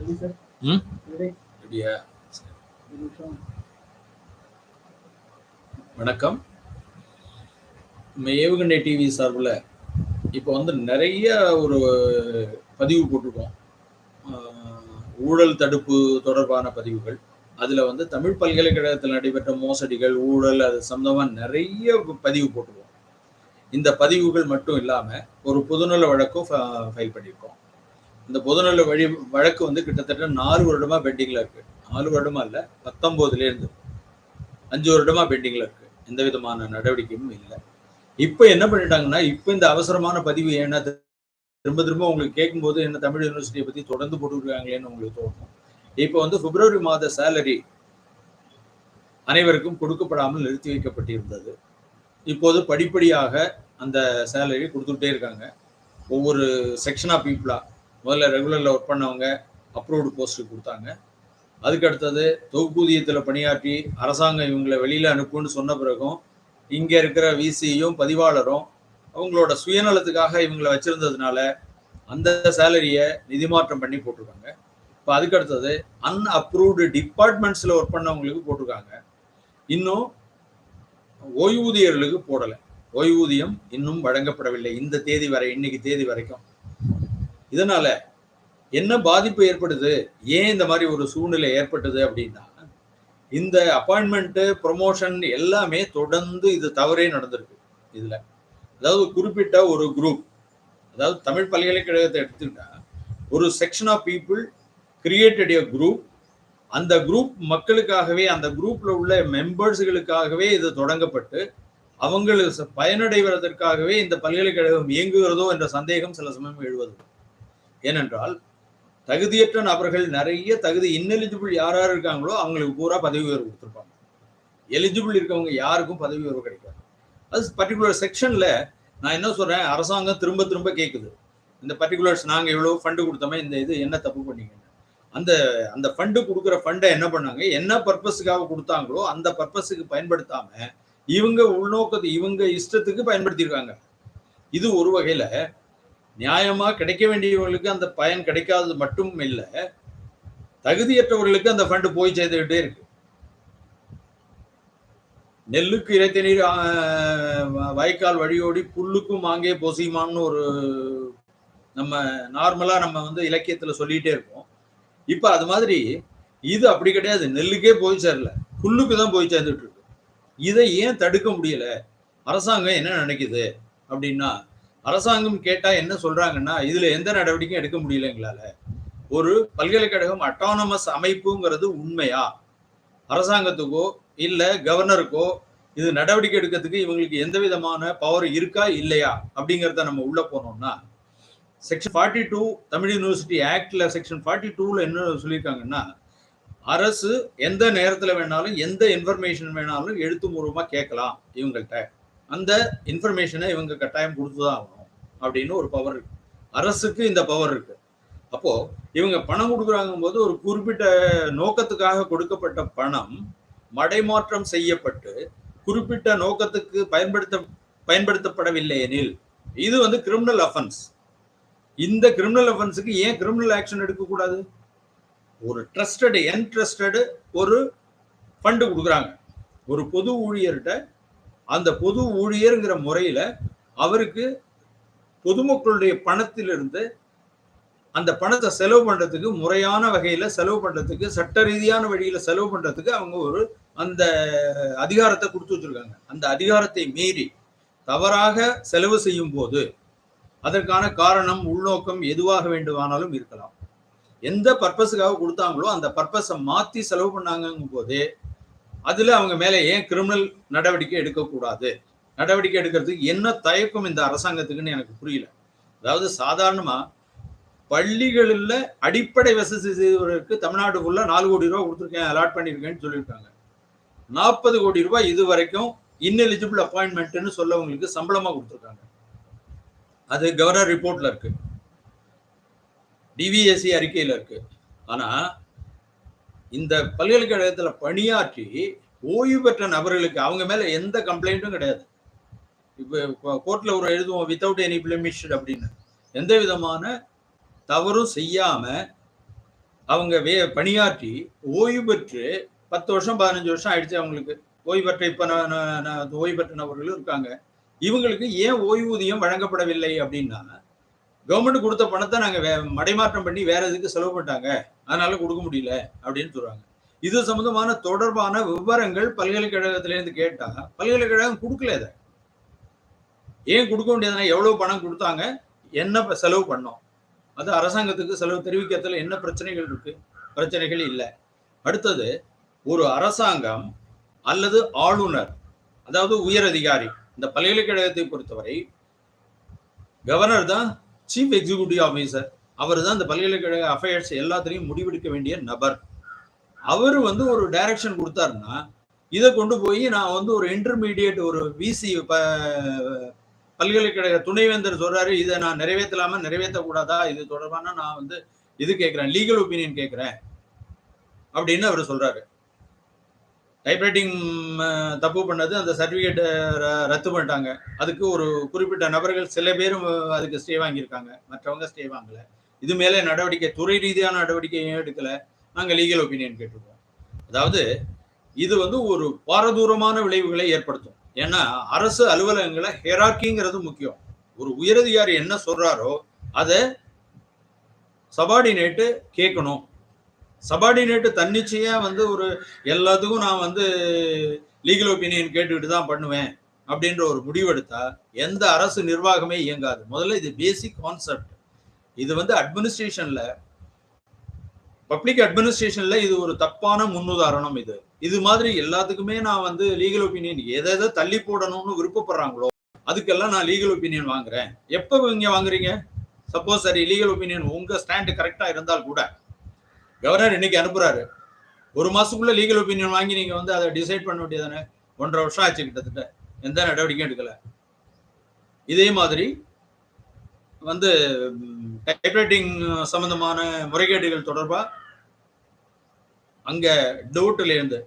ம் ரெடியா நிமிஷம் வணக்கம். நம்ம ஏவுகணை டிவி சார்பில் இப்போ வந்து நிறைய ஒரு பதிவு போட்டிருக்கோம். ஊழல் தடுப்பு தொடர்பான பதிவுகள். அதில் வந்து தமிழ் பல்கலைக்கழகத்தில் நடைபெற்ற மோசடிகள் ஊழல் அது சம்பந்தமாக நிறைய பதிவு போட்டிருக்கோம். இந்த பதிவுகள் மட்டும் இல்லாமல் ஒரு பொதுநல வழக்கும் ஃபைல் பண்ணியிருக்கோம். இந்த பொதுநல வழி வழக்கு வந்து கிட்டத்தட்ட நாலு வருடமா பெண்டிங்ல இருக்கு. நாலு வருடமா இல்ல பத்தொன்பதுல இருந்து அஞ்சு வருடமா பெண்டிங்ல இருக்கு. எந்த விதமான நடவடிக்கையும் இல்லை. இப்போ என்ன பண்ணிட்டாங்கன்னா இப்போ இந்த அவசரமான பதிவு ஏன்னா திரும்ப திரும்ப உங்களுக்கு கேட்கும்போது என்ன தமிழ் யூனிவர்சிட்டியை பத்தி தொடர்ந்து போட்டுருக்காங்களேன்னு உங்களுக்கு தோணும். இப்போ வந்து பிப்ரவரி மாத சேலரி அனைவருக்கும் கொடுக்கப்படாமல் நிறுத்தி வைக்கப்பட்டிருந்தது. இப்போது படிப்படியாக அந்த சேலரி கொடுத்துட்டே இருக்காங்க. ஒவ்வொரு செக்ஷன் ஆஃப் பீப்புளா முதல்ல ரெகுலரில் ஒர்க் பண்ணவங்க அப்ரூவ்டு போஸ்ட்டுக்கு கொடுத்தாங்க. அதுக்கு அடுத்தது தொகுப்பூதியத்தில் பணியாற்றி அரசாங்கம் இவங்களை வெளியில் அனுப்புன்னு சொன்ன பிறகும் இங்கே இருக்கிற விசியும் பதிவாளரும் அவங்களோட சுயநலத்துக்காக இவங்களை வச்சுருந்ததுனால அந்த சேலரியை நிதிமாற்றம் பண்ணி போட்டிருக்காங்க. இப்போ அதுக்கு அடுத்தது அன்அப்ரூவ்டு டிபார்ட்மெண்ட்ஸில் ஒர்க் பண்ணவங்களுக்கு போட்டிருக்காங்க. இன்னும் ஓய்வூதியர்களுக்கு போடலை. ஓய்வூதியம் இன்னும் வழங்கப்படவில்லை. இந்த தேதி வரை இன்னைக்கு தேதி வரைக்கும். இதனால என்ன பாதிப்பு ஏற்படுது? ஏன் இந்த மாதிரி ஒரு சூழ்நிலை ஏற்பட்டது அப்படின்னா இந்த அப்பாயின்மெண்ட்டு ப்ரொமோஷன் எல்லாமே தொடர்ந்து இது தவறே நடந்திருக்கு இதில். அதாவது குறிப்பிட்ட ஒரு குரூப் அதாவது தமிழ் பல்கலைக்கழகத்தை எடுத்துக்கிட்டா ஒரு section of people created a group அந்த குரூப் மக்களுக்காகவே அந்த குரூப்பில் உள்ள மெம்பர்ஸ்களுக்காகவே இது தொடங்கப்பட்டு அவங்களுக்கு பயனடைவதற்காகவே இந்த பல்கலைக்கழகம் இயங்குகிறதோ என்ற சந்தேகம் சில சமயம் எழுவது. ஏனென்றால் தகுதியற்ற நபர்கள் நிறைய தகுதி இன்னெலிஜிபிள் யார் யார் இருக்காங்களோ அவங்களுக்கு பூரா பதவி உயர்வு கொடுத்துருப்பாங்க. எலிஜிபிள் இருக்கவங்க யாருக்கும் பதவி உயர்வு கிடைக்காது. அது பர்டிகுலர் செக்ஷன்ல நான் என்ன சொல்றேன் அரசாங்கம் திரும்ப திரும்ப கேட்குது இந்த பர்டிகுலர்ஸ் நாங்கள் இவ்வளோ ஃபண்டு கொடுத்தோமே இந்த இது என்ன தப்பு பண்ணீங்க அந்த அந்த ஃபண்டு கொடுக்குற ஃபண்டை என்ன பண்ணாங்க என்ன பர்பஸுக்காக கொடுத்தாங்களோ அந்த பர்பஸுக்கு பயன்படுத்தாம இவங்க உள்நோக்கத்தை இவங்க இஷ்டத்துக்கு பயன்படுத்தியிருக்காங்க. இது ஒரு வகையில் நியாயமா கிடைக்க வேண்டியவர்களுக்கு அந்த பயன் கிடைக்காதது மட்டும் இல்லை தகுதியற்றவர்களுக்கு அந்த ஃபண்டு போய் சேர்ந்துக்கிட்டே இருக்கு. நெல்லுக்கு இறைத்த நீர் வாய்க்கால் வழியோடி புல்லுக்கும் மாங்கே பொசியுமான்னு ஒரு நம்ம நார்மலா நம்ம வந்து இலக்கியத்தில் சொல்லிகிட்டே இருப்போம் இப்போ அது மாதிரி இது அப்படி கிடையாது. நெல்லுக்கே போய் சேரல. புல்லுக்கு தான் போய் சேர்ந்துட்டு இருக்கு. இதை ஏன் தடுக்க முடியல? அரசாங்கம் என்ன நினைக்குது? அப்படின்னா அரசாங்கம் கேட்டா என்ன சொல்றாங்கன்னா இதுல எந்த நடவடிக்கையும் எடுக்க முடியல எங்களால. ஒரு பல்கலைக்கழகம் அட்டானமஸ் அமைப்புங்கிறது உண்மையா? அரசாங்கத்துக்கோ இல்ல கவர்னருக்கோ இது நடவடிக்கை எடுக்கிறதுக்கு இவங்களுக்கு எந்த விதமான பவர் இருக்கா இல்லையா? அப்படிங்கிறத நம்ம உள்ள போனோம்னா section forty two Tamil university ஆக்ட்ல section forty டூல என்ன சொல்லியிருக்காங்கன்னா அரசு எந்த நேரத்துல வேணாலும் எந்த இன்ஃபர்மேஷன் வேணாலும் எழுத்து மூலமா கேட்கலாம் இவங்கள்ட்ட. அந்த இன்ஃபர்மேஷனை இவங்க கட்டாயம் கொடுத்துதான் ஆகணும் அப்படின்னு ஒரு பவர் இருக்கு. அரசுக்கு இந்த பவர் இருக்கு. அப்போ இவங்க பணம் கொடுக்குறாங்க போது ஒரு குறிப்பிட்ட நோக்கத்துக்காக கொடுக்கப்பட்ட பணம் மடைமாற்றம் செய்யப்பட்டு குறிப்பிட்ட நோக்கத்துக்கு பயன்படுத்த பயன்படுத்தப்படவில்லை எனில் இது வந்து கிரிமினல் அஃபென்ஸ் இந்த கிரிமினல் அஃபென்ஸுக்கு ஏன் கிரிமினல் ஆக்ஷன் எடுக்கக்கூடாது? ஒரு ட்ரஸ்டட் என்ட்ரஸ்டடு ஒரு ஃபண்டு கொடுக்குறாங்க. ஒரு பொது ஊழியர்கிட்ட அந்த பொது ஊழியருங்கிற முறையில அவருக்கு பொதுமக்களுடைய பணத்திலிருந்து அந்த பணத்தை செலவு பண்றதுக்கு முறையான வகையில செலவு பண்றதுக்கு சட்ட ரீதியான வழியில செலவு பண்றதுக்கு அவங்க ஒரு அந்த அதிகாரத்தை கொடுத்து வச்சிருக்காங்க. அந்த அதிகாரத்தை மீறி தவறாக செலவு செய்யும் போது அதற்கான காரணம் உள்நோக்கம் எதுவாக வேண்டுமானாலும் இருக்கலாம். எந்த பர்பஸுக்காக கொடுத்தாங்களோ அந்த பர்பஸை மாற்றி செலவு பண்ணாங்கும் போதே அதுல அவங்க மேல ஏன் கிரிமினல் நடவடிக்கை எடுக்கக்கூடாது? நடவடிக்கை எடுக்கிறதுக்கு என்ன தயக்கம் இந்த அரசாங்கத்துக்குன்னு எனக்கு புரியல. அதாவது சாதாரணமா பள்ளிகளில் அடிப்படை வசதி செய்வதற்கு தமிழ்நாட்டுக்குள்ள நாலு கோடி ரூபாய் கொடுத்துருக்கேன் அலாட் பண்ணியிருக்கேன்னு சொல்லியிருக்காங்க. நாற்பது கோடி ரூபாய் இது வரைக்கும் இன்எலிஜிபிள் அப்பாயின்மெண்ட்னு சொல்லவங்களுக்கு சம்பளமாக கொடுத்துருக்காங்க. அது கவர்னர் ரிப்போர்ட்ல இருக்கு. டிவிஎஸ்சி அறிக்கையில் இருக்கு. ஆனால் இந்த பல்கலைக்கழகத்தில் பணியாற்றி ஓய்வு பெற்ற நபர்களுக்கு அவங்க மேலே எந்த கம்ப்ளைண்ட்டும் கிடையாது. இப்போ கோர்ட்டில் ஒரு எழுதுவோம் வித்தவுட் எனி பிளமிஷ் அப்படின்னு. எந்த விதமான தவறும் செய்யாமல் அவங்க வே பணியாற்றி ஓய்வு பெற்று பத்து வருஷம் பதினஞ்சு வருஷம் ஆயிடுச்சு அவங்களுக்கு. ஓய்வு பெற்ற இப்போ நான் நான் ஓய்வு பெற்ற நபர்களும் இருக்காங்க. இவங்களுக்கு ஏன் ஓய்வூதியம் வழங்கப்படவில்லை அப்படின்னா கவர்மெண்ட் கொடுத்த பணத்தை நாங்க வே- மடைமாற்றம் பண்ணி வேற எதுக்கு செலவு பண்ணிட்டாங்க. அதனால கொடுக்க முடியல அப்படின்னு சொல்றாங்க. இது சம்பந்தமான தொடர்பான விவரங்கள் பல்கலைக்கழகத்திலேருந்து கேட்டா பல்கலைக்கழகம் கொடுக்கல இதை. ஏன் கொடுக்க வேண்டியதுனா எவ்வளவு பணம் கொடுத்தாங்க என்ன செலவு பண்ணோம். அது அரசாங்கத்துக்கு செலவு தெரிவிக்கிறதுல என்ன பிரச்சனைகள் இருக்கு? பிரச்சனைகள் இல்லை. அடுத்தது ஒரு அரசாங்கம் அல்லது ஆளுநர் அதாவது உயர் அதிகாரி இந்த பல்கலைக்கழகத்தை பொறுத்தவரை கவர்னர் தான் சீஃப் எக்ஸிகியூட்டிவ் ஆஃபீஸர் அவர் தான் இந்த பல்கலைக்கழக அஃபேர்ஸ் எல்லாத்திலையும் முடிவெடுக்க வேண்டிய நபர். அவர் வந்து ஒரு டைரக்ஷன் கொடுத்தாருன்னா இதை கொண்டு போய் நான் வந்து ஒரு இன்டர்மீடியட் ஒரு விசி பல்கலைக்கழக துணைவேந்தர் சொல்றாரு இதை நான் நிறைவேற்றலாமா நிறைவேற்றக்கூடாதா இது தொடர்பான நான் வந்து இது கேட்குறேன் லீகல் ஒப்பீனியன் கேட்குறேன் அப்படின்னு அவர் சொல்றாரு. டைப்ரைட்டிங் தப்பு பண்ணது அந்த சர்டிஃபிகேட்டை ரத்து பண்ணிட்டாங்க. அதுக்கு ஒரு குறிப்பிட்ட நபர்கள் சில பேரும் அதுக்கு ஸ்டே வாங்கியிருக்காங்க. மற்றவங்க ஸ்டே வாங்கல. இது மேலே நடவடிக்கை துறை ரீதியான நடவடிக்கை ஏன் நாங்கள் லீகல் ஒப்பீனியன் கேட்டிருக்கோம். அதாவது இது வந்து ஒரு பாரதூரமான விளைவுகளை ஏற்படுத்தும். ஏன்னா அரசு அலுவலகங்களை ஹெராக்கிங்கிறது முக்கியம். ஒரு உயரதிகாரி என்ன சொல்றாரோ அதை சபார்டினேட்டு கேட்கணும். சபார்டினேட்டு தன்னிச்சையாக வந்து ஒரு எல்லாத்துக்கும் நான் வந்து லீகல் ஒப்பீனியன் கேட்டுக்கிட்டு தான் பண்ணுவேன் அப்படின்ற ஒரு முடிவெடுத்தா எந்த அரசு நிர்வாகமே இயங்காது. முதல்ல இது பேசிக் கான்செப்ட் இது வந்து அட்மினிஸ்ட்ரேஷன்ல பப்ளிக் அட்மினிஸ்ட்ரேஷன்ல இது ஒரு தப்பான முன்னுதாரணம் இது. இது மாதிரி எல்லாத்துக்குமே நான் வந்து லீகல் ஒப்பீனியன் எதை எதை தள்ளி போடணும்னு விருப்பப்படுறாங்களோ அதுக்கெல்லாம் நான் லீகல் ஒப்பீனியன் வாங்குறேன். எப்போ இங்க வாங்குறீங்க? சப்போஸ் சரி லீகல் ஒப்பீனியன் உங்க ஸ்டாண்டு கரெக்டா இருந்தால் கூட. கவர்னர் இன்னைக்கு அனுப்புறாரு. ஒரு மாசத்துக்குள்ள லீகல் ஒப்பீனியன் வாங்கி நீங்க வந்து அதை டிசைட் பண்ண வேண்டியதானே ஒன்றரை வருஷம் ஆச்சு கிட்டத்தட்ட. எந்த நடவடிக்கையும் எடுக்கல. இதே மாதிரி வந்து டைப்ரைட்டிங் சம்பந்தமான முறைகேடுகள் தொடர்பாக அங்கே டவுட்ல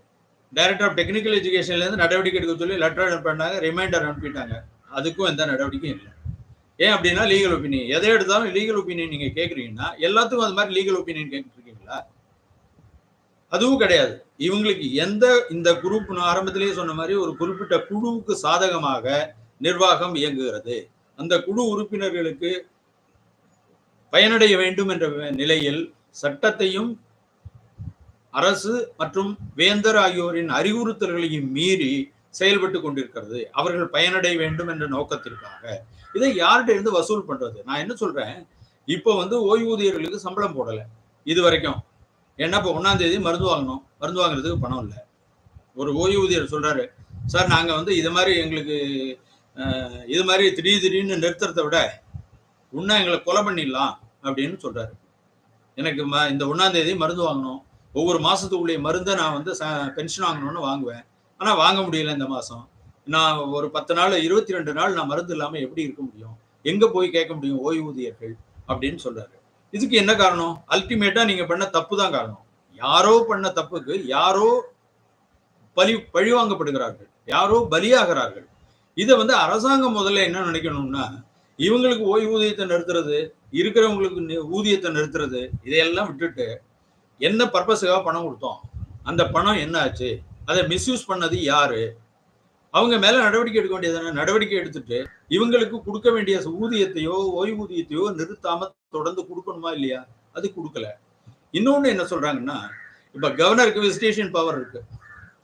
டைரக்டர் ஆஃப் டெக்னிக்கல் எஜுகேஷன்லேருந்து நடவடிக்கை எடுக்க சொல்லி லெட்டர் அனுப்பினாங்க ரிமைண்டர் அனுப்பிட்டாங்க. அதுக்கும் எந்த நடவடிக்கையும் இல்லை. ஏன் அப்படின்னா லீகல் ஒப்பீனியன் எதை எடுத்தாலும் லீகல் ஒப்பீனியன் நீங்கள் கேட்குறீங்கன்னா எல்லாத்துக்கும் அது மாதிரி லீகல் ஒப்பீனியன் கேட்குறீங்க அதுவும் கிடையாது. இவங்களுக்கு எந்த இந்த குரூப் ஆரம்பத்திலேயே சொன்ன மாதிரி ஒரு குறிப்பிட்ட குழுவுக்கு சாதகமாக நிர்வாகம் இயங்குகிறது. அந்த குழு உறுப்பினர்களுக்கு பயனடைய வேண்டும் என்ற நிலையில் சட்டத்தையும் அரசு மற்றும் வேந்தர் ஆகியோரின் அறிவுறுத்தல்களையும் மீறி செயல்பட்டு கொண்டிருக்கிறது. அவர்கள் பயனடைய வேண்டும் என்ற நோக்கத்திற்காக. இதை யார்கிட்ட இருந்து வசூல் பண்றது? நான் என்ன சொல்றேன்? இப்போ வந்து ஓய்வூதியர்களுக்கு சம்பளம் போடலை. இது வரைக்கும் ஏன்னா இப்போ ஒன்றாம் தேதி மருந்து வாங்கணும். மருந்து வாங்குறதுக்கு பணம் இல்லை. ஒரு ஓய்வூதியர் சொல்கிறாரு சார் நாங்கள் வந்து இது மாதிரி எங்களுக்கு இது மாதிரி திடீர் திடீர்னு நிறுத்துறதை விட இன்னும் எங்களை கொலை பண்ணிடலாம் அப்படின்னு சொல்கிறாரு எனக்கு ம- இந்த ஒன்றாந்தேதி மருந்து வாங்கணும். ஒவ்வொரு மாதத்துக்குள்ளேயே மருந்தை நான் வந்து ச பென்ஷன் வாங்கணும்னு வாங்குவேன். ஆனால் வாங்க முடியல இந்த மாதம் நான் ஒரு பத்து நாள் இருபத்தி ரெண்டு நாள் நான் மருந்து இல்லாமல் எப்படி இருக்க முடியும்? எங்கே போய் கேட்க முடியும் ஓய்வூதியர்கள்? அப்படின்னு சொல்கிறாரு இதுக்கு என்ன காரணம்? அல்டிமேட்டா நீங்க பண்ண தப்பு தான் காரணம். யாரோ பண்ண தப்புக்கு யாரோ பலி பழிவாங்கப்படுகிறார்கள். யாரோ பலியாகிறார்கள். இதை வந்து அரசாங்கம் முதல்ல என்ன நினைக்கணும்னா இவங்களுக்கு ஓய்வூதியத்தை நிறுத்துறது இருக்கிறவங்களுக்கு ஊதியத்தை நிறுத்துறது இதையெல்லாம் விட்டுட்டு என்ன பர்பஸுக்காக பணம் கொடுத்தோம்? அந்த பணம் என்ன ஆச்சு? அதை மிஸ்யூஸ் பண்ணது யாரு? அவங்க மேல நடவடிக்கை எடுக்க வேண்டியதானே நடவடிக்கை எடுத்துட்டு இவங்களுக்கு கொடுக்க வேண்டிய ஊதியத்தையோ ஓய்வூதியத்தையோ நிறுத்தாம தொடர்ந்து கொடுக்கணுமா இல்லையா? அது கொடுக்கல. இன்னொன்னு என்ன சொல்றாங்கன்னா இப்ப கவர்னருக்கு விசிட்டேஷன் பவர் இருக்கு.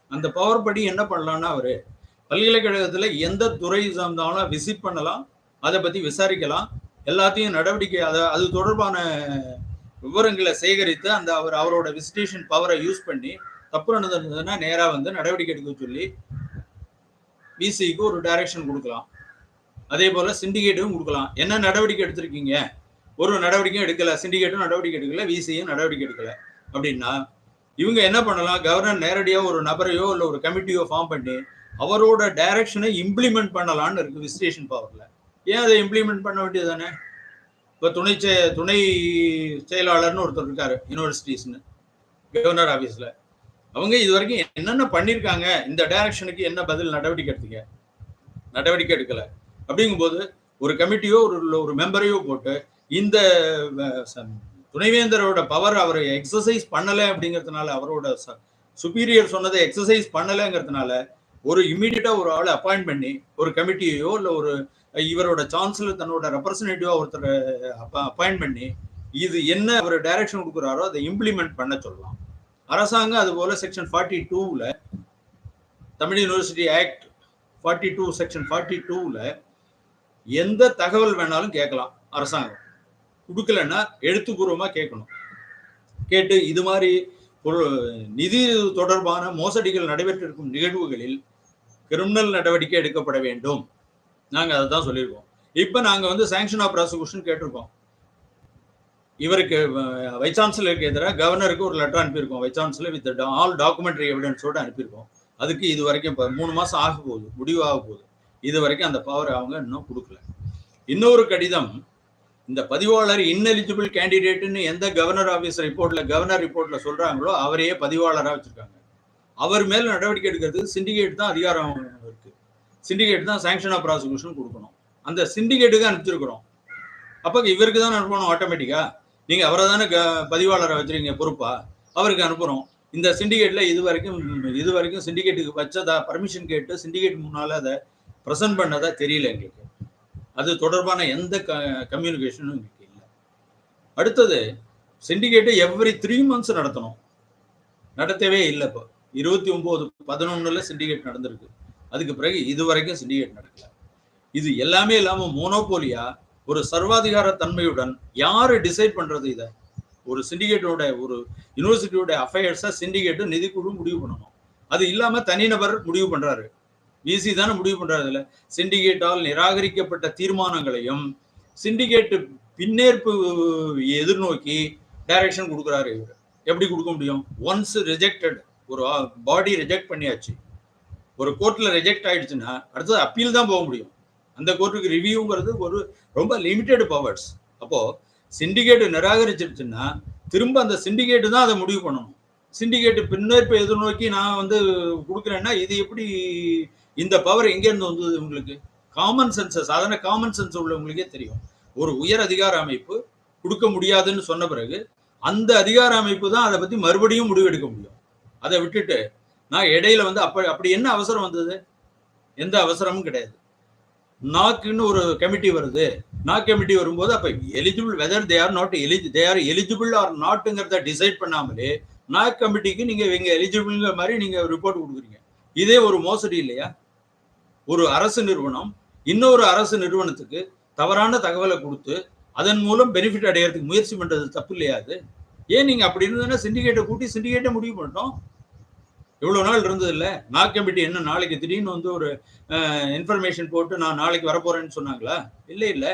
அந்த பவர் படி என்ன பண்ணலாம்னா அவரு பல்கலைக்கழகத்துல எந்த துறை சார்ந்தாலும் விசிட் பண்ணலாம் அதை பத்தி விசாரிக்கலாம். எல்லாத்தையும் நடவடிக்கை அதை அது தொடர்பான விவரங்களை சேகரித்து அந்த அவர் அவரோட விசிட்டேஷன் பவரை யூஸ் பண்ணி தப்பு நடந்ததுன்னா நேரா வந்து நடவடிக்கை எடுக்க சொல்லி விசிக்கு ஒரு டைரக்ஷன் கொடுக்கலாம். அதே போல சிண்டிகேட்டும் கொடுக்கலாம். என்ன நடவடிக்கை எடுத்திருக்கீங்க? ஒரு நடவடிக்கையும் எடுக்கல. சிண்டிகேட்டும் நடவடிக்கை எடுக்கல. விசியும் நடவடிக்கை எடுக்கல. அப்படின்னா இவங்க என்ன பண்ணலாம்? கவர்னர் நேரடியாக ஒரு நபரையோ இல்லை ஒரு கமிட்டியோ ஃபார்ம் பண்ணி அவரோட டைரக்ஷனை இம்ப்ளிமெண்ட் பண்ணலாம்னு இருக்கு விசிட்டேஷன் பவர்ல ஏன் அதை இம்ப்ளிமெண்ட் பண்ண வேண்டியது தானே இப்போ துணை செ- துணை செயலாளர்னு ஒருத்தர் இருக்காரு யூனிவர்சிட்டிஸ்னு கவர்னர் ஆஃபீஸில் அவங்க இது வரைக்கும் என்னென்ன பண்ணியிருக்காங்க இந்த டைரக்ஷனுக்கு என்ன பதில் நடவடிக்கை எடுத்தீங்க? நடவடிக்கை எடுக்கல. அப்படிங்கும்போது ஒரு கமிட்டியோ ஒரு ஒரு மெம்பரையோ போட்டு இந்த துணைவேந்தரோட பவர் அவர் எக்ஸசைஸ் பண்ணலை அப்படிங்கிறதுனால அவரோட சுப்பீரியர் சொன்னதை எக்ஸசைஸ் பண்ணலைங்கிறதுனால ஒரு இம்மிடியட்டா ஒரு ஆளை அப்பாயிண்ட் பண்ணி ஒரு கமிட்டியோ இல்லை ஒரு இவரோட சான்சலர் தன்னோட ரெப்ரசன்டேட்டிவா ஒருத்தர் அப்பாயிண்ட் பண்ணி இது என்ன அவர் டைரக்ஷன் கொடுக்குறாரோ அதை இம்ப்ளிமெண்ட் பண்ண சொல்லலாம். அரசாங்கம் அது போல செக்ஷன் ஃபார்ட்டி டூவில் Tamil university act forty two section forty டூவில் எந்த தகவல் வேணாலும் கேட்கலாம் அரசாங்கம். கொடுக்கலன்னா எழுத்துப்பூர்வமாக கேட்கணும். கேட்டு இது மாதிரி ஒரு நிதி தொடர்பான மோசடிகள் நடைபெற்றிருக்கும் நிகழ்வுகளில் கிரிமினல் நடவடிக்கை எடுக்கப்பட வேண்டும். நாங்கள் அதை தான் சொல்லியிருக்கோம். இப்போ நாங்கள் வந்து சேங்ஷன் ஆஃப் ப்ராசிகூஷன் கேட்டிருக்கோம். இவருக்கு வைஸ் சான்சலருக்கு எதிராக கவர்னருக்கு ஒரு letter அனுப்பியிருக்கோம். Vice chancellor with all documentary எவிடன்ஸோடு அனுப்பியிருக்கோம். அதுக்கு இது வரைக்கும் இப்போ மூணு மாதம் ஆக போகுது முடிவாக போகுது. இது வரைக்கும் அந்த பவர் அவங்க இன்னும் கொடுக்கல. இன்னொரு கடிதம் இந்த பதிவாளர் இன்னெலிஜிபிள் கேண்டிடேட்னு எந்த கவர்னர் ஆஃபீஸ் ரிப்போர்ட்ல கவர்னர் ரிப்போர்ட்ல சொல்றாங்களோ அவரையே பதிவாளராக வச்சிருக்காங்க. அவர் மேல் நடவடிக்கை எடுக்கிறதுக்கு சிண்டிகேட் தான் அதிகாரம் இருக்கு. சிண்டிகேட் தான் சாங்ஷன் ஆஃப் ப்ராசிக்யூஷன் கொடுக்கணும். அந்த சிண்டிகேட்டுக்கு அனுப்பிச்சிருக்கிறோம். அப்போ இவருக்கு தான் அனுப்பணும் ஆட்டோமேட்டிக்கா நீங்க அவரை தானே பதிவாளரை வச்சிருக்கீங்க பொறுப்பா? அவருக்கு அனுப்புறோம். இந்த சிண்டிகேட்ல இது வரைக்கும் இது வரைக்கும் சிண்டிகேட்டுக்கு வச்சதா பர்மிஷன் கேட்டு சிண்டிகேட் முன்னால அதை ப்ரெசென்ட் பண்ணதா தெரியல எங்களுக்கு. அது தொடர்பான எந்த க கம்யூனிகேஷனும் எங்களுக்கு இல்லை. அடுத்தது சிண்டிகேட்டை எவ்ரி த்ரீ மந்த்ஸ் நடத்தணும். நடத்தவே இல்லை இப்போ. இருபத்தி ஒம்பது பதினொன்னுல சிண்டிகேட் நடந்திருக்கு. அதுக்கு பிறகு இது வரைக்கும் சிண்டிகேட் நடக்கல. இது எல்லாமே இல்லாமல் மோனோபோலியா ஒரு சர்வாதிகார தன்மையுடன் யாரு டிசைட் பண்றது இதை? ஒரு சிண்டிகேட்டோட ஒரு யூனிவர்சிட்டியோட அஃபேர்ஸை சிண்டிகேட்டு நிதிக்குழு முடிவு பண்ணணும். அது இல்லாம தனிநபர் முடிவு பண்றாரு. விசி தானே முடிவு பண்றாரு இல்லை சிண்டிகேட்டால் நிராகரிக்கப்பட்ட தீர்மானங்களையும் சிண்டிகேட்டு பின்னேற்பு எதிர்நோக்கி டைரக்ஷன் கொடுக்குறாரு இவர். எப்படி கொடுக்க முடியும்? ஒன்ஸ் ரிஜெக்டட் ஒரு பாடி ரிஜெக்ட் பண்ணியாச்சு. ஒரு கோர்ட்டில் ரிஜெக்ட் ஆயிடுச்சுன்னா அடுத்தது அப்பீல் தான் போக முடியும். அந்த கோர்ட்டுக்கு ரிவ்யூங்கிறது ஒரு ரொம்ப லிமிட்டெட் பவர்ஸ் அப்போ சிண்டிகேட் நிராகரிச்சிருச்சுன்னா திரும்ப அந்த சிண்டிகேட்டு தான் அதை முடிவு பண்ணணும். சிண்டிகேட் பின்னேற்பை எதிர்நோக்கி நான் வந்து கொடுக்குறேன்னா இது எப்படி இந்த பவர் எங்கேருந்து வந்தது உங்களுக்கு? காமன் சென்ஸ் சாதாரண காமன் சென்ஸ் உள்ளவங்களுக்கே தெரியும். ஒரு உயர் அதிகார அமைப்பு கொடுக்க முடியாதுன்னு சொன்ன பிறகு அந்த அதிகார அமைப்பு தான் அதை பற்றி மறுபடியும் முடிவெடுக்க முடியும். அதை விட்டுட்டு நான் இடையில வந்து அப்ப அப்படி என்ன அவசரம் வந்தது? எந்த அவசரமும் கிடையாது. நாக்குன்னு ஒரு கமிட்டி வருது. நாக் கமிட்டி வரும்போது அப்ப eligible whether they are not eligible they are eligible or நாட்டுங்கிறத decide பண்ணாமலே நாக் கமிட்டிக்கு நீங்க இவங்க எலிஜிபிள்ங்கிற மாதிரி நீங்க ரிப்போர்ட் கொடுக்குறீங்க. இதே ஒரு மோசடி இல்லையா? ஒரு அரசு நிறுவனம் இன்னொரு அரசு நிறுவனத்துக்கு தவறான தகவலை கொடுத்து அதன் மூலம் பெனிஃபிட் அடையிறதுக்கு முயற்சி பண்ணுறது தப்பு இல்லையா அது? ஏன் நீங்கள் அப்படி இருந்ததுன்னா சிண்டிகேட்டை கூட்டி சிண்டிகேட்டை முடிவு பண்ணிட்டோம். இவ்வளவு நாள் இருந்தது இல்ல நாக் கமிட்டி என்ன நாளைக்கு திடீர்னு வந்து ஒரு இன்ஃபர்மேஷன் போட்டு நான் நாளைக்கு வரப்போறேன்னு சொன்னாங்களா? இல்லை இல்லை.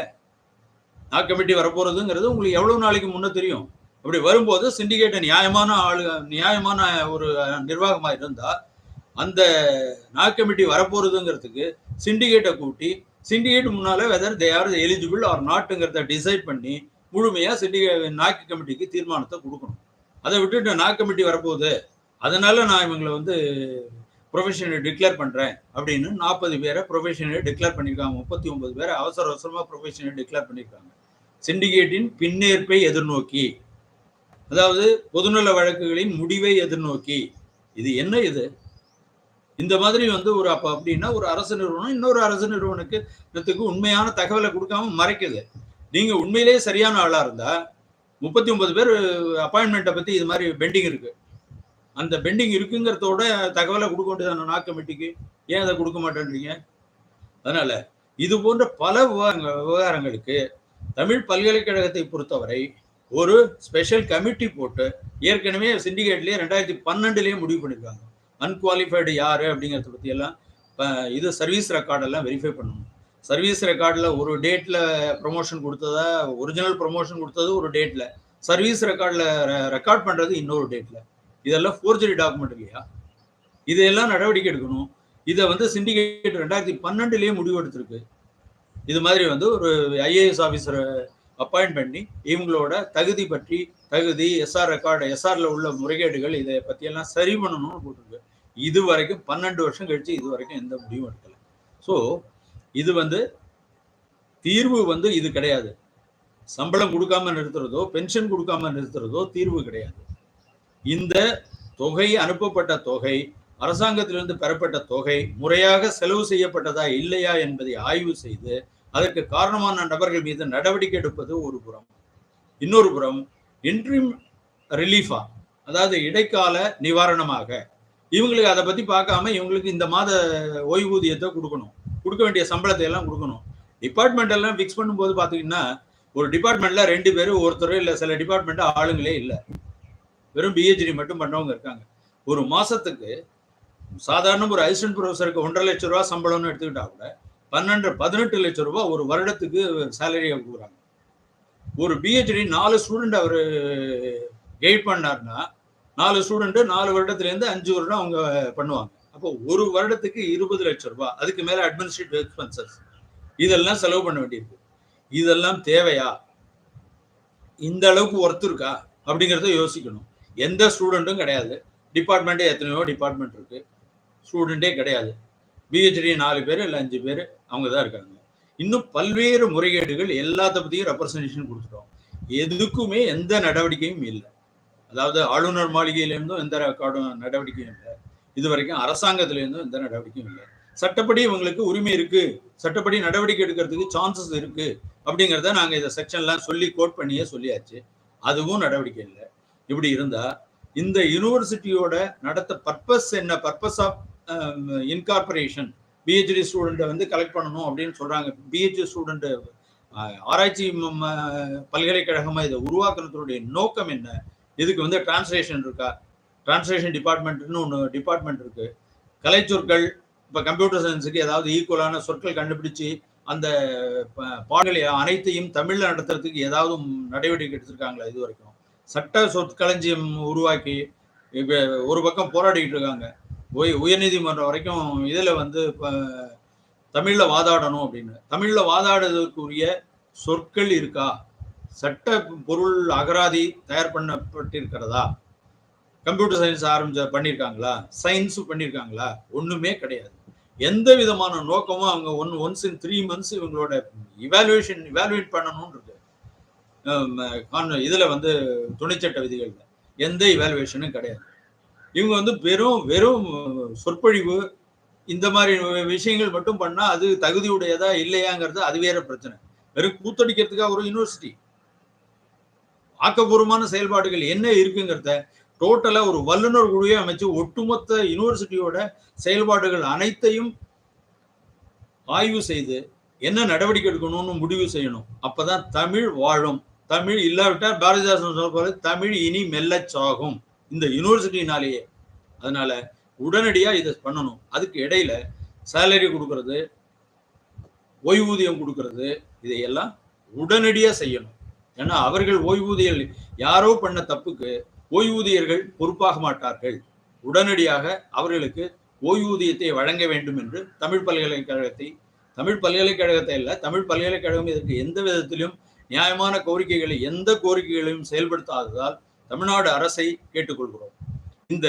நாக் கமிட்டி வரப்போறதுங்கிறது உங்களுக்கு எவ்வளவு நாளைக்கு முன்ன தெரியும். அப்படி வரும்போது சிண்டிகேட்டை நியாயமான ஆளு நியாயமான ஒரு நிர்வாகமா இருந்தா அந்த நாக் கமிட்டி வரப்போறதுங்கிறதுக்கு சிண்டிகேட்டை கூட்டி சிண்டிகேட் முன்னால whether they are eligible or நாட்டுங்கிறத decide பண்ணி முழுமையா சிண்டிகே நாக்கு கமிட்டிக்கு தீர்மானத்தை கொடுக்கணும். அதை விட்டுட்டு நாக் கமிட்டி வரப்போகுது. அதனால நான் இவங்களை வந்து ப்ரொஃபஷனை டிக்ளேர் பண்ணுறேன் அப்படின்னு நாற்பது பேரை ப்ரொஃபஷனை டிக்ளேர் பண்ணியிருக்காங்க. முப்பத்தி ஒன்பது பேரை அவசர அவசரமாக ப்ரொஃபஷனை டிக்ளேர் பண்ணியிருக்காங்க. சிண்டிகேட்டின் பின்னேற்பை எதிர்நோக்கி. அதாவது பொதுநல வழக்குகளின் முடிவை எதிர்நோக்கி. இது என்ன இது? இந்த மாதிரி வந்து ஒரு அப்போ அப்படின்னா ஒரு அரசு நிறுவனம் இன்னொரு அரசு நிறுவனத்துக்கு உண்மையான தகவலை கொடுக்காம மறைக்குது. நீங்கள் உண்மையிலேயே சரியான ஆளாக இருந்தால் முப்பத்தி ஒன்பது பேர் அப்பாயின்மெண்ட்டை பற்றி இது மாதிரி பெண்டிங் இருக்குது அந்த பெண்டிங் இருக்குங்கிறதோட தகவலை கொடுக்க வேண்டியதான நாக் கமிட்டிக்கு ஏன் அதை கொடுக்க மாட்டேன்றீங்க? அதனால இது போன்ற பல விவகாரங்களுக்கு தமிழ் பல்கலைக்கழகத்தை பொறுத்தவரை ஒரு ஸ்பெஷல் கமிட்டி போட்டு ஏற்கனவே சிண்டிகேட்லேயே ரெண்டாயிரத்தி பன்னெண்டுலேயே முடிவு பண்ணியிருக்காங்க அன்குவாலிஃபைடு யார் அப்படிங்கிறத பற்றியெல்லாம் எல்லாம் இது சர்வீஸ் ரெக்கார்டெல்லாம் வெரிஃபை பண்ணணும். சர்வீஸ் ரெக்கார்டில் ஒரு டேட்டில் ப்ரொமோஷன் கொடுத்ததா ஒரிஜினல் ப்ரொமோஷன் கொடுத்தது ஒரு டேட்டில் சர்வீஸ் ரெக்கார்டில் ரெக்கார்ட் பண்ணுறது இன்னொரு டேட்டில் இதெல்லாம் ஃபோர்ஜரி டாக்குமெண்ட் இல்லையா? இதையெல்லாம் நடவடிக்கை எடுக்கணும். இதை வந்து சிண்டிகேட் ரெண்டாயிரத்தி பன்னெண்டுலேயே முடிவு எடுத்திருக்கு. இது மாதிரி வந்து ஒரு ஐஏஎஸ் ஆஃபீஸரை அப்பாயிண்ட் பண்ணி இவங்களோட தகுதி பற்றி தகுதி எஸ்ஆர் ரெக்கார்டு எஸ்ஆரில் உள்ள முறைகேடுகள் இதை பற்றியெல்லாம் சரி பண்ணணும்னு போட்டிருக்கு. இது வரைக்கும் பன்னெண்டு வருஷம் கழித்து இது வரைக்கும் எந்த முடிவும் எடுக்கலை. ஸோ இது வந்து தீர்வு வந்து இது கிடையாது. சம்பளம் கொடுக்காம நிறுத்துறதோ பென்ஷன் கொடுக்காம நிறுத்துறதோ தீர்வு கிடையாது. இந்த தொகை அனுப்பப்பட்ட தொகை அரசாங்கத்திலிருந்து பெறப்பட்ட தொகை முறையாக செலவு செய்யப்பட்டதா இல்லையா என்பதை ஆய்வு செய்து அதற்கு காரணமான நபர்கள் மீது நடவடிக்கை எடுப்பது ஒரு புறம். இன்னொரு புறம் இன்ட்ரீம் ரிலீஃபா அதாவது இடைக்கால நிவாரணமாக. இவங்களுக்கு அதை பத்தி பார்க்காம இவங்களுக்கு இந்த மாத ஓய்வூதியத்தை கொடுக்கணும். கொடுக்க வேண்டிய சம்பளத்தை எல்லாம் கொடுக்கணும். டிபார்ட்மெண்ட் எல்லாம் ஃபிக்ஸ் பண்ணும்போது பார்த்தீங்கன்னா ஒரு டிபார்ட்மெண்ட்ல ரெண்டு பேரும் ஒருத்தர் இல்லை சில டிபார்ட்மெண்ட் ஆளுங்களே இல்லை. வெறும் பிஹெச்டி மட்டும் பண்ணவங்க இருக்காங்க. ஒரு மாசத்துக்கு சாதாரண ஒரு அசிஸ்டன்ட் ப்ரொஃபஸருக்கு ஒன்றரை லட்சம் ரூபா சம்பளம்னு எடுத்துக்கிட்டா கூட பன்னெண்டு பதினெட்டு லட்சம் ரூபாய் ஒரு வருடத்துக்கு சேலரியை கொடுக்குறாங்க. ஒரு பிஹெச்டி நாலு ஸ்டூடெண்ட் அவர் கைட் பண்ணார்னா நாலு ஸ்டூடெண்ட்டு நாலு வருடத்துலேருந்து அஞ்சு வருடம் அவங்க பண்ணுவாங்க. அப்போ ஒரு வருடத்துக்கு இருபது லட்சம் ரூபாய் அதுக்கு மேலே அட்மினிஸ்ட்ரேட்டிவ் எக்ஸ்பென்சஸ் இதெல்லாம் செலவு பண்ண வேண்டியிருக்கு. இதெல்லாம் தேவையா? இந்த அளவுக்கு ஒர்த்து இருக்கா? அப்படிங்கிறத யோசிக்கணும். எந்த ஸ்டூடெண்ட்டும் கிடையாது. டிபார்ட்மெண்ட்டே எத்தனையோ டிபார்ட்மெண்ட் இருக்குது ஸ்டூடெண்ட்டே கிடையாது. பிஹெச்டி நாலு பேர் இல்லை அஞ்சு பேர் அவங்க தான் இருக்காங்க. இன்னும் பல்வேறு முறைகேடுகள் எல்லாத்த பற்றியும் ரெப்ரசன்டேஷன் கொடுத்துட்டோம். எதுக்குமே எந்த நடவடிக்கையும் இல்லை. அதாவது ஆளுநர் மாளிகையிலேருந்தும் எந்த ரெக்கார்டும் நடவடிக்கையும் இல்லை. இது வரைக்கும் அரசாங்கத்திலேருந்தும் எந்த நடவடிக்கையும் இல்லை. சட்டப்படி இவங்களுக்கு உரிமை இருக்கு. சட்டப்படி நடவடிக்கை எடுக்கிறதுக்கு சான்சஸ் இருக்கு. அப்படிங்கிறத நாங்கள் இந்த செக்ஷன்லாம் சொல்லி கோட் பண்ணியே சொல்லியாச்சு. அதுவும் நடவடிக்கை இல்லை. இப்படி இருந்தா இந்த யூனிவர்சிட்டியோட நடத்த பர்பஸ் என்ன? பர்பஸ் ஆஃப் இன்கார்பரேஷன் பிஹெச்டி ஸ்டூடெண்ட்டை வந்து கலெக்ட் பண்ணணும் அப்படின்னு சொல்றாங்க. பிஹெச்டி ஸ்டூடெண்ட்டு ஆராய்ச்சி பல்கலைக்கழகமாக இதை உருவாக்குறதுடைய நோக்கம் என்ன? இதுக்கு வந்து டிரான்ஸ்லேஷன் இருக்கா? டிரான்ஸ்லேஷன் டிபார்ட்மெண்ட்னு ஒன்று டிபார்ட்மெண்ட் இருக்கு. கலைச்சொற்கள் இப்போ கம்ப்யூட்டர் சயின்ஸுக்கு ஏதாவது ஈக்குவலான சொற்கள் கண்டுபிடிச்சு அந்த பாடலை அனைத்தையும் தமிழில் நடத்துறதுக்கு ஏதாவது நடவடிக்கை எடுத்திருக்காங்களா இது வரைக்கும்? சட்ட சொற்களஞ்சியம் உருவாக்கி இப்போ ஒரு பக்கம் போராடிக்கிட்டு இருக்காங்க. உய உயர்நீதிமன்றம் வரைக்கும் இதில் வந்து இப்போ தமிழில் வாதாடணும் அப்படின்னு. தமிழில் வாதாடுவதற்குரிய சொற்கள் இருக்கா? சட்ட பொருள் அகராதி தயார் பண்ணப்பட்டிருக்கிறதா? கம்ப்யூட்டர் சயின்ஸ் ஆரம்பிச்ச பண்ணியிருக்காங்களா சயின்ஸும் பண்ணியிருக்காங்களா ஒன்றுமே கிடையாது. எந்த விதமான நோக்கமும் அவங்க one once in three months இவங்களோட இவாலுவேஷன் இவாலுவேட் பண்ணணும்னு இருக்கு இதில் வந்து துணைச்சட்ட விதிகள்ல எந்த இவாலுவேஷனும் கிடையாது. இவங்க வந்து வெறும் வெறும் சொற்பொழிவு இந்த மாதிரி விஷயங்கள் மட்டும் பண்ணா அது தகுதியுடையதா இல்லையாங்கிறது அது வேற பிரச்சனை. வெறும் கூத்தடிக்கிறதுக்காக ஒரு யூனிவர்சிட்டி ஆக்கப்பூர்வமான செயல்பாடுகள் என்ன இருக்குங்கிறத டோட்டலாக ஒரு வல்லுநர் குழுவை அமைச்சு ஒட்டுமொத்த யூனிவர்சிட்டியோட செயல்பாடுகள் அனைத்தையும் ஆய்வு செய்து என்ன நடவடிக்கை எடுக்கணும்னு முடிவு செய்யணும். அப்பதான் தமிழ் வாழும். தமிழ் இல்லாவிட்டால் பாரதிதாசன் சொல்ல தமிழ் இனி மெல்ல சாகும் இந்த யூனிவர்சிட்டினாலேயே அதனால உடனடியாக இதை பண்ணணும். அதுக்கு இடையில சேலரி கொடுக்கறது ஓய்வூதியம் கொடுக்கறது இதையெல்லாம் உடனடியாக செய்யணும். ஏன்னா அவர்கள் ஓய்வூதியர் யாரோ பண்ண தப்புக்கு ஓய்வூதியர்கள் பொறுப்பாக மாட்டார்கள். உடனடியாக அவர்களுக்கு ஓய்வூதியத்தை வழங்க வேண்டும் என்று தமிழ் பல்கலைக்கழகத்தை தமிழ் பல்கலைக்கழகத்தை இல்லை தமிழ் பல்கலைக்கழகம் இதற்கு எந்த விதத்திலும் நியாயமான கோரிக்கைகளை எந்த கோரிக்கைகளையும் செயல்படுத்தாததால் தமிழ்நாடு அரசை கேட்டுக்கொள்கிறோம். இந்த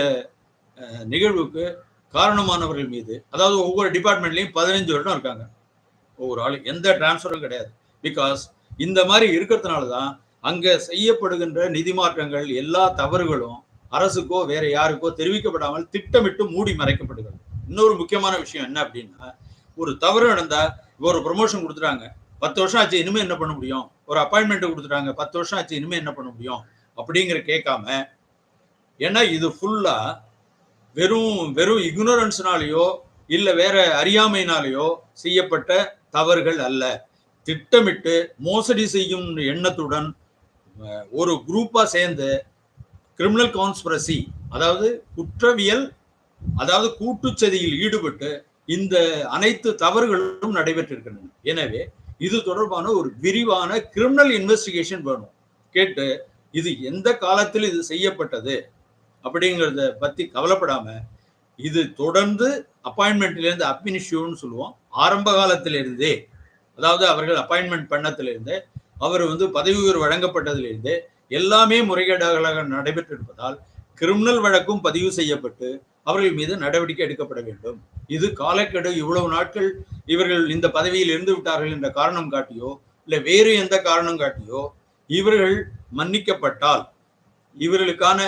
நிகழ்வுக்கு காரணமானவர்கள் மீது அதாவது ஒவ்வொரு டிபார்ட்மெண்ட்லையும் பதினஞ்சு வருடம் இருக்காங்க. ஒவ்வொரு ஆள் எந்த டிரான்ஸ்ஃபரும் கிடையாது. பிகாஸ் இந்த மாதிரி இருக்கிறதுனால தான் அங்கே செய்யப்படுகின்ற நிதி மாற்றங்கள் எல்லா தவறுகளும் அரசுக்கோ வேற யாருக்கோ தெரிவிக்கப்படாமல் திட்டமிட்டு மூடி மறைக்கப்படுகிறது. இன்னொரு முக்கியமான விஷயம் என்ன அப்படின்னா ஒரு தவறு நடந்தா ஒரு ப்ரொமோஷன் கொடுத்துட்டாங்க. பத்து வருஷம் ஆச்சு இனிமேல் என்ன பண்ண முடியும்? ஒரு அப்பாயின்மெண்ட் கொடுத்துட்டாங்க பத்து வருஷம் ஆச்சு இனிமேல் என்ன பண்ண முடியும்? அப்படிங்கிற கேட்காம ஏன்னா இது ஃபுல்லா வெறும் வெறும் இக்னோரன்ஸ்னாலேயோ இல்லை வேற அறியாமையினாலேயோ செய்யப்பட்ட தவறுகள் அல்ல. திட்டமிட்டு மோசடி செய்யும் எண்ணத்துடன் ஒரு குரூப்பாக சேர்ந்து கிரிமினல் கான்ஸ்பிரசி அதாவது குற்றவியல் அதாவது கூட்டுச்சதியில் ஈடுபட்டு இந்த அனைத்து தவறுகளும் நடைபெற்றிருக்கின்றன. எனவே இது தொடர்பான ஒரு விரிவான கிரிமினல் இன்வெஸ்டிகேஷன் வேணும். கேட்டு இது எந்த காலத்தில் இது செய்யப்பட்டது அப்படிங்கிறத பத்தி கவலைப்படாம இது தொடர்ந்து அப்பாயின்மெண்ட்லேருந்து அப்மினிஷியூன்னு அப்மினிஷியோன்னு சொல்லுவோம். ஆரம்ப காலத்திலிருந்தே அதாவது அவர்கள் அப்பாயின்மெண்ட் பண்ணத்திலிருந்து அவர் வந்து பதவி உயர்வு வழங்கப்பட்டதிலிருந்து எல்லாமே முறைகேடுகளாக நடைபெற்றிருப்பதால் கிரிமினல் வழக்கும் பதிவு செய்யப்பட்டு அவர்கள் மீது நடவடிக்கை எடுக்கப்பட வேண்டும். இது காலக்கெடு இவ்வளவு நாட்கள் இவர்கள் இந்த பதவியில் இருந்து விட்டார்கள் என்ற காரணம் காட்டியோ இல்லை வேறு எந்த காரணம் காட்டியோ இவர்கள் மன்னிக்கப்பட்டால் இவர்களுக்கான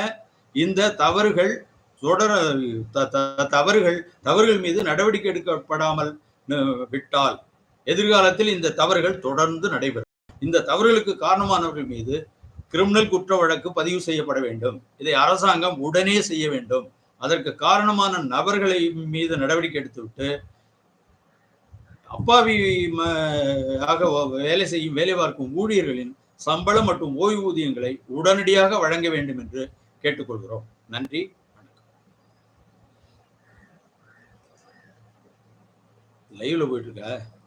இந்த தவறுகள் தொடர த- த- தவறுகள் தவறுகள் மீது நடவடிக்கை எடுக்கப்படாமல் விட்டால் எதிர்காலத்தில் இந்த தவறுகள் தொடர்ந்து நடைபெறும் இந்த தவறுகளுக்கு காரணமானவர்கள் மீது கிரிமினல் குற்ற வழக்கு பதிவு செய்யப்பட வேண்டும். இதை அரசாங்கம் உடனே செய்ய வேண்டும். அதற்கு காரணமான நபர்களை மீது நடவடிக்கை எடுத்துவிட்டு அப்பாவி ஆக வேலை செய்யும் வேலை பார்க்கும் ஊழியர்களின் சம்பளம் மற்றும் ஓய்வூதியங்களை உடனடியாக வழங்க வேண்டும் என்று கேட்டுக்கொள்கிறோம். நன்றி லைவ்ல போயிட்டு இருக்க?